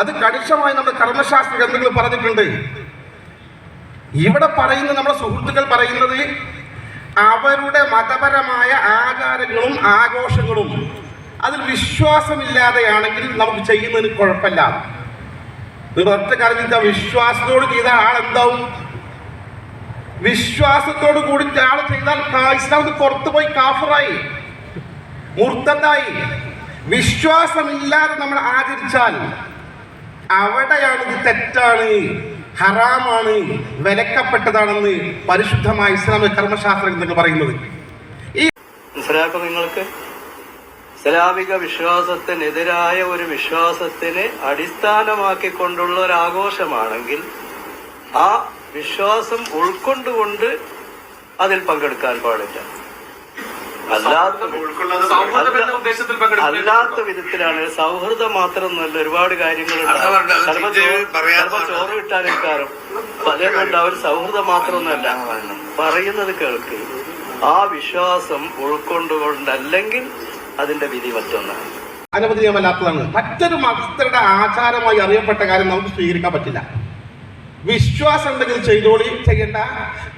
അത് കണിശമായി നമ്മുടെ കർമ്മശാസ്ത്ര ഗ്രന്ഥങ്ങൾ പറഞ്ഞിട്ടുണ്ട്. ഇവിടെ പറയുന്ന നമ്മുടെ സുഹൃത്തുക്കൾ പറയുന്നത് അവരുടെ മതപരമായ ആചാരങ്ങളും ആഘോഷങ്ങളും അതിൽ വിശ്വാസമില്ലാതെയാണെങ്കിൽ നമുക്ക് ചെയ്യുന്നതിന് കുഴപ്പമില്ല. ഒറ്റ കാര്യം ചിന്തിച്ചാൽ വിശ്വാസത്തോട് ചെയ്ത ആളെന്താവും വിശ്വാസത്തോട് കൂടി ആൾ ചെയ്താൽ ഇസ്ലാമത്തിൽ പുറത്തു പോയി കാഫറായി മുർത്തതായി വിശ്വാസമില്ലാതെ നമ്മൾ ആചരിച്ചാൽ അവിടെയാണ് ഇത് തെറ്റാണ് ഹറാമാണ് വിലക്കപ്പെട്ടതാണെന്ന് പരിശുദ്ധമായ ഇസ്ലാമിക കർമ്മശാസ്ത്ര ഗ്രന്ഥങ്ങൾ പറയുന്നത്? മനസ്സിലാക്കും നിങ്ങൾക്ക്? ഇസ്ലാമിക വിശ്വാസത്തിനെതിരായ ഒരു വിശ്വാസത്തിനെ അടിസ്ഥാനമാക്കിക്കൊണ്ടുള്ള ഒരു ആഘോഷമാണെങ്കിൽ ആ വിശ്വാസം ഉൾക്കൊണ്ടുകൊണ്ട് അതിൽ പങ്കെടുക്കാൻ പാടില്ല. അല്ലാത്ത സൗഹൃദം എന്ന ഉദ്ദേശത്തിൽ പങ്കെടുക്കുന്നത് അല്ലാത്ത വിധത്തിലാണ് സൗഹൃദം മാത്രമൊന്നുമല്ല ഒരുപാട് കാര്യങ്ങളുണ്ട്. ചോറ് കിട്ടാനിരിക്കാറും. പലരുണ്ട് അവർ സൗഹൃദം മാത്രമൊന്നുമല്ല. പറയുന്നത് കേൾക്ക്. ആ വിശ്വാസം ഉൾക്കൊണ്ടുകൊണ്ടല്ലെങ്കിൽ അതിന്റെ വിധി മറ്റൊന്നാണ്. അനുവദനീയമല്ലാത്തതാണ് മറ്റൊരു മതസ്ഥരുടെ ആചാരമായി അറിയപ്പെട്ട കാര്യം നമുക്ക് സ്വീകരിക്കാൻ പറ്റില്ല. വിശ്വാസം ഉണ്ടെങ്കിൽ ചെയ്തോളി. ചെയ്യണ്ട.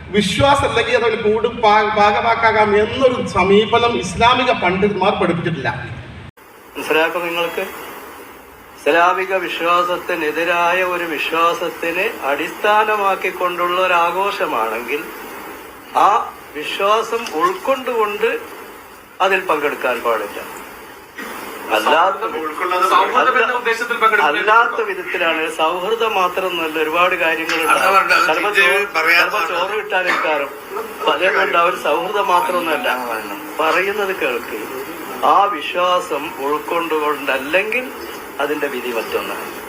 വിശ്വാസം ഉണ്ടെങ്കിൽ അതൊരു കൂട് ഭാ- ഭാഗമാക്കാം എന്നൊരു സമീപനം ഇസ്ലാമിക പണ്ഡിതന്മാർ പഠിപ്പിച്ചിട്ടില്ല. മനസ്സിലാക്കും നിങ്ങൾക്ക്? ഇസ്ലാമിക വിശ്വാസത്തിനെതിരായ ഒരു വിശ്വാസത്തിനെ അടിസ്ഥാനമാക്കിക്കൊണ്ടുള്ള ഒരു ആഘോഷമാണെങ്കിൽ ആ വിശ്വാസം ഉൾക്കൊണ്ടുകൊണ്ട് അതിൽ പങ്കെടുക്കാൻ പാടില്ല. അല്ലാത്ത സൗഹൃദം എന്ന ഉദ്ദേശത്തിൽ പങ്കെടുക്കുന്നത് അല്ലാത്ത വിധത്തിലാണ് സൗഹൃദം മാത്രം നല്ല ഒരുപാട് കാര്യങ്ങളുണ്ട്. ചോറ് പറഞ്ഞത്. പലരും കൊണ്ട് അവർ സൗഹൃദം മാത്രമൊന്നുമല്ല. പറയുന്നത് കേൾക്ക്. ആ വിശ്വാസം ഉൾക്കൊണ്ടുകൊണ്ടല്ലെങ്കിൽ അതിന്റെ വിധി മറ്റൊന്നാണ്.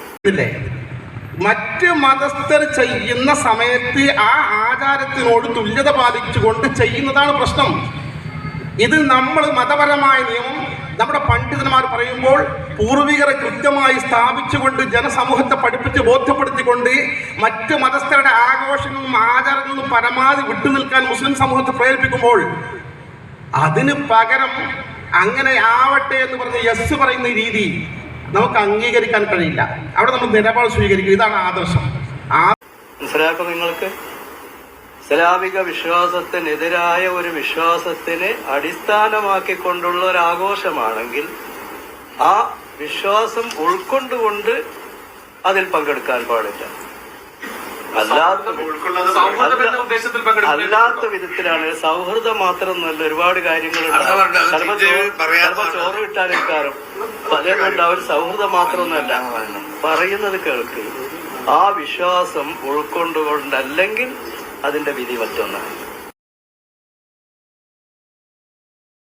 മറ്റ് മതസ്ഥർ ചെയ്യുന്ന സമയത്ത് ആ ആചാരത്തിനോട് തുല്യത പാലിച്ചുകൊണ്ട് ചെയ്യുന്നതാണ് പ്രശ്നം. ഇത് നമ്മൾ മതപരമായ നിയമം പണ്ഡിതന്മാർ പറയുമ്പോൾ പൂർവികരെ കൃത്യമായി സ്ഥാപിച്ചുകൊണ്ട് ജനസമൂഹത്തെ പഠിപ്പിച്ച് ബോധ്യപ്പെടുത്തിക്കൊണ്ട് മറ്റ് മതസ്ഥരുടെ ആഘോഷങ്ങളും ആചാരങ്ങളും പരമാവധി വിട്ടുനിൽക്കാൻ മുസ്ലിം സമൂഹത്തെ പ്രേരിപ്പിക്കുമ്പോൾ അതിന് പകരം അങ്ങനെ ആവട്ടെ എന്ന് പറഞ്ഞ് യെസ് പറയുന്ന രീതി നമുക്ക് അംഗീകരിക്കാൻ കഴിയില്ല. അവിടെ നമ്മൾ നിലപാട് സ്വീകരിക്കും. ഇതാണ് ആദർശം. മനസ്സിലാക്കും നിങ്ങൾക്ക്? ഇസ്ലാമിക വിശ്വാസത്തിനെതിരായ ഒരു വിശ്വാസത്തിനെ അടിസ്ഥാനമാക്കിക്കൊണ്ടുള്ള ഒരു ആഘോഷമാണെങ്കിൽ ആ വിശ്വാസം ഉൾക്കൊണ്ടുകൊണ്ട് അതിൽ പങ്കെടുക്കാൻ പാടില്ല. അല്ലാത്ത വിധത്തിലാണ് സൗഹൃദം മാത്രമൊന്നുമല്ല ഒരുപാട് കാര്യങ്ങളുണ്ട്. ചിലപ്പോ ചോറ് കിട്ടാനിരിക്കാറും പലരുണ്ട് അവർ സൗഹൃദം മാത്രമൊന്നുമല്ല. പറയുന്നത് കേൾക്ക്. ആ വിശ്വാസം ഉൾക്കൊണ്ടുകൊണ്ടല്ലെങ്കിൽ അതിന്റെ വിധി മറ്റൊന്നാണ്.